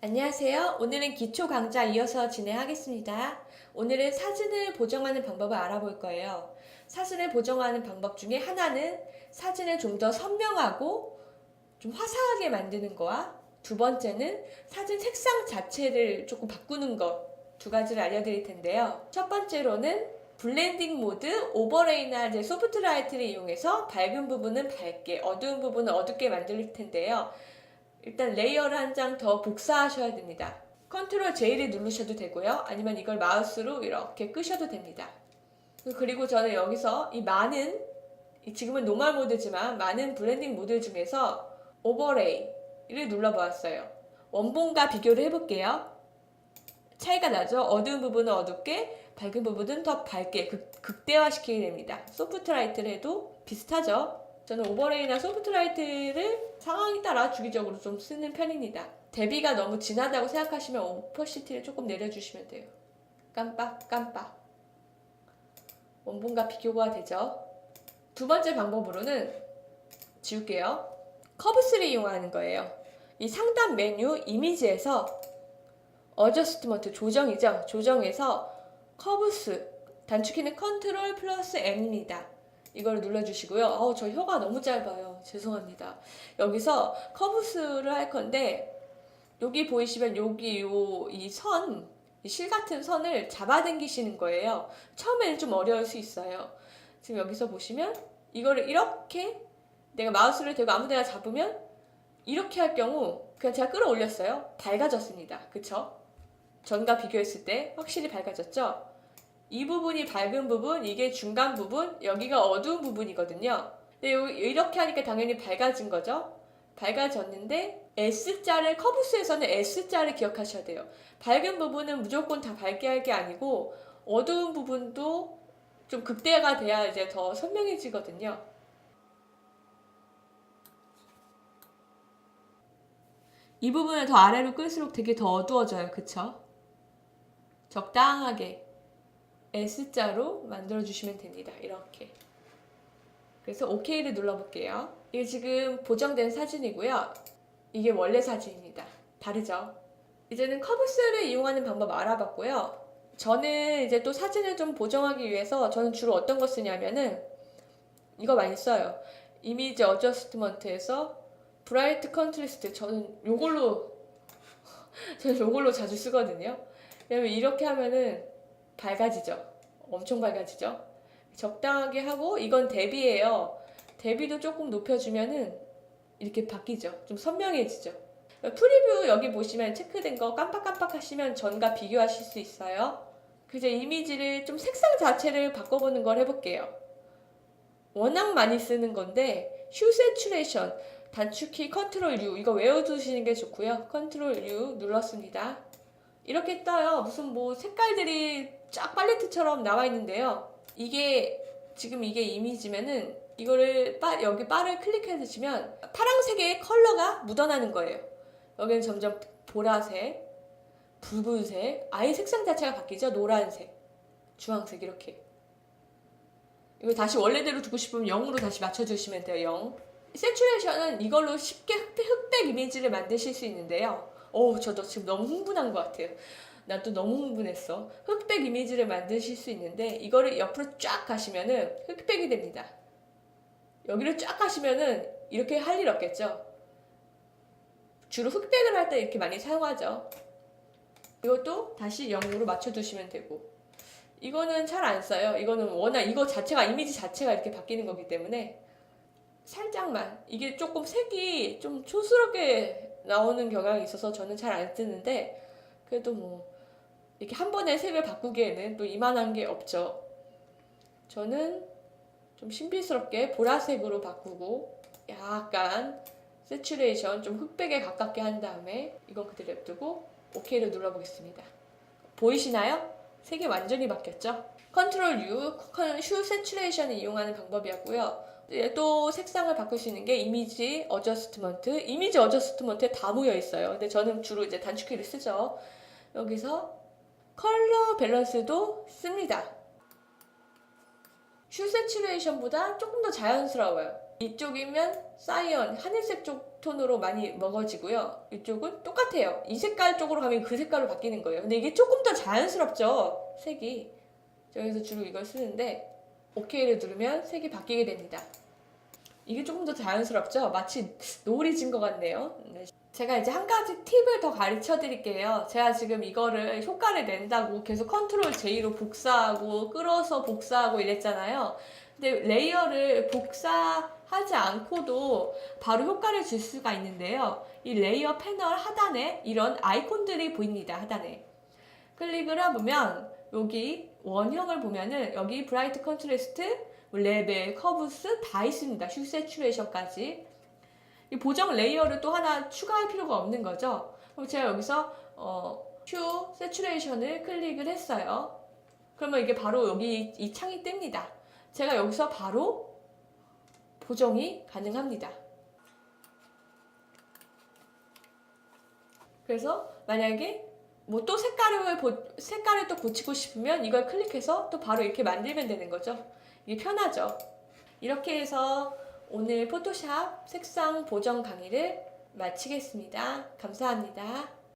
안녕하세요. 오늘은 기초 강좌 이어서 진행하겠습니다. 오늘은 사진을 보정하는 방법을 알아볼 거예요. 사진을 보정하는 방법 중에 하나는 사진을 좀 더 선명하고 좀 화사하게 만드는 거와 두 번째는 사진 색상 자체를 조금 바꾸는 것 두 가지를 알려드릴 텐데요. 첫 번째로는 블렌딩 모드, 오버레이나 이제 소프트 라이트를 이용해서 밝은 부분은 밝게, 어두운 부분은 어둡게 만들 텐데요. 일단 레이어를 한 장 더 복사하셔야 됩니다. 컨트롤 J를 누르셔도 되고요. 아니면 이걸 마우스로 이렇게 끄셔도 됩니다. 그리고 저는 여기서 이 많은, 이 지금은 노멀 모드지만 많은 블렌딩 모드 중에서 오버레이를 눌러보았어요. 원본과 비교를 해볼게요. 차이가 나죠? 어두운 부분은 어둡게, 밝은 부분은 더 밝게 극, 극대화시키게 됩니다. 소프트 라이트를 해도 비슷하죠? 저는 오버레이나 소프트라이트를 상황에 따라 주기적으로 좀 쓰는 편입니다. 대비가 너무 진하다고 생각하시면 오퍼시티를 조금 내려주시면 돼요. 깜빡 깜빡. 원본과 비교가 되죠. 두 번째 방법으로는 지울게요. 커브스를 이용하는 거예요. 이 상단 메뉴 이미지에서 어저스트먼트 조정이죠. 조정에서 커브스 단축키는 컨트롤 플러스 M입니다. 이걸 눌러주시고요. 어우, 저 혀가 너무 짧아요. 죄송합니다. 여기서 커브스를 할 건데, 여기 보이시면 여기 요, 이 선, 이실 같은 선을 잡아당기시는 거예요. 처음에는 좀 어려울 수 있어요. 지금 여기서 보시면, 이거를 이렇게 내가 마우스를 대고 아무 데나 잡으면, 이렇게 할 경우, 그냥 제가 끌어올렸어요. 밝아졌습니다. 그쵸? 전과 비교했을 때 확실히 밝아졌죠? 이 부분이 밝은 부분, 이게 중간 부분, 여기가 어두운 부분이거든요. 근데 요- 이렇게 하니까 당연히 밝아진 거죠. 밝아졌는데 S자를 커브스에서는 S자를 기억하셔야 돼요. 밝은 부분은 무조건 다 밝게 할 게 아니고 어두운 부분도 좀 극대화가 돼야 이제 더 선명해지거든요. 이 부분을 더 아래로 끌수록 되게 더 어두워져요. 그쵸? 적당하게 S자로 만들어 주시면 됩니다. 이렇게. 그래서 OK를 눌러 볼게요. 이게 지금 보정된 사진이고요. 이게 원래 사진입니다. 다르죠? 이제는 커브스를 이용하는 방법 알아봤고요. 저는 이제 또 사진을 좀 보정하기 위해서 저는 주로 어떤 거 쓰냐면은 이거 많이 써요. 이미지 어저스트먼트에서 브라이트 컨트리스트 저는 요걸로 저는 요걸로 자주 쓰거든요. 왜냐면 이렇게 하면은 밝아지죠. 엄청 밝아지죠. 적당하게 하고 이건 대비예요. 대비도 조금 높여주면은 이렇게 바뀌죠. 좀 선명해지죠. 프리뷰 여기 보시면 체크된 거 깜빡깜빡 하시면 전과 비교하실 수 있어요. 그래서 이미지를 좀 색상 자체를 바꿔보는 걸 해볼게요. 워낙 많이 쓰는 건데 휴 세츄레이션 단축키 컨트롤 U 이거 외워두시는 게 좋고요. 컨트롤 U 눌렀습니다. 이렇게 떠요. 무슨 뭐 색깔들이 쫙 팔레트처럼 나와 있는데요. 이게 지금 이게 이미지면은 이거를 바, 여기 바를 클릭해 주시면 파란색의 컬러가 묻어나는 거예요. 여기는 점점 보라색, 붉은색, 아예 색상 자체가 바뀌죠. 노란색, 주황색 이렇게. 이거 다시 원래대로 두고 싶으면 0으로 다시 맞춰주시면 돼요. 0. 세츄레이션은 이걸로 쉽게 흑백, 흑백 이미지를 만드실 수 있는데요. 오, 저도 지금 너무 흥분한 것 같아요. 나 또 너무 흥분했어. 흑백 이미지를 만드실 수 있는데 이거를 옆으로 쫙 가시면은 흑백이 됩니다. 여기를 쫙 가시면은 이렇게 할 일 없겠죠. 주로 흑백을 할 때 이렇게 많이 사용하죠. 이것도 다시 0으로 맞춰두시면 되고 이거는 잘 안 써요. 이거는 워낙 이거 자체가 이미지 자체가 이렇게 바뀌는 거기 때문에 살짝만 이게 조금 색이 좀 촌스럽게 나오는 경향이 있어서 저는 잘 안 쓰는데 그래도 뭐 이렇게 한 번에 색을 바꾸기에는 또 이만한 게 없죠. 저는 좀 신비스럽게 보라색으로 바꾸고 약간 세츄레이션 좀 흑백에 가깝게 한 다음에 이건 그대로 냅두고 OK를 눌러보겠습니다. 보이시나요? 색이 완전히 바뀌었죠? 컨트롤 U, 휴 세츄레이션을 이용하는 방법이었고요. 예, 또 색상을 바꿀 수 있는 게 이미지 어저스트먼트. 이미지 어저스트먼트에 다 모여 있어요. 근데 저는 주로 이제 단축키를 쓰죠. 여기서 컬러 밸런스도 씁니다. 슈 세츄레이션보다 조금 더 자연스러워요. 이쪽이면 사이언, 하늘색 쪽 톤으로 많이 먹어지고요. 이쪽은 똑같아요. 이 색깔 쪽으로 가면 그 색깔로 바뀌는 거예요. 근데 이게 조금 더 자연스럽죠. 색이. 저기서 주로 이걸 쓰는데 OK를 누르면 색이 바뀌게 됩니다. 이게 조금 더 자연스럽죠? 마치 노을이 진 것 같네요. 네. 제가 이제 한 가지 팁을 더 가르쳐 드릴게요. 제가 지금 이거를 효과를 낸다고 계속 컨트롤 J로 복사하고 끌어서 복사하고 이랬잖아요. 근데 레이어를 복사하지 않고도 바로 효과를 줄 수가 있는데요. 이 레이어 패널 하단에 이런 아이콘들이 보입니다. 하단에. 클릭을 해보면 여기 원형을 보면은 여기 브라이트 컨트레스트, 레벨, 커브스 다 있습니다. 휴 세츄레이션까지. 이 보정 레이어를 또 하나 추가할 필요가 없는 거죠. 그럼 제가 여기서 어, 휴 세츄레이션을 클릭을 했어요. 그러면 이게 바로 여기 이 창이 뜹니다. 제가 여기서 바로 보정이 가능합니다. 그래서 만약에 뭐 또 색깔을 보- 색깔을 또 고치고 싶으면 이걸 클릭해서 또 바로 이렇게 만들면 되는 거죠. 이게 편하죠. 이렇게 해서 오늘 포토샵 색상 보정 강의를 마치겠습니다. 감사합니다.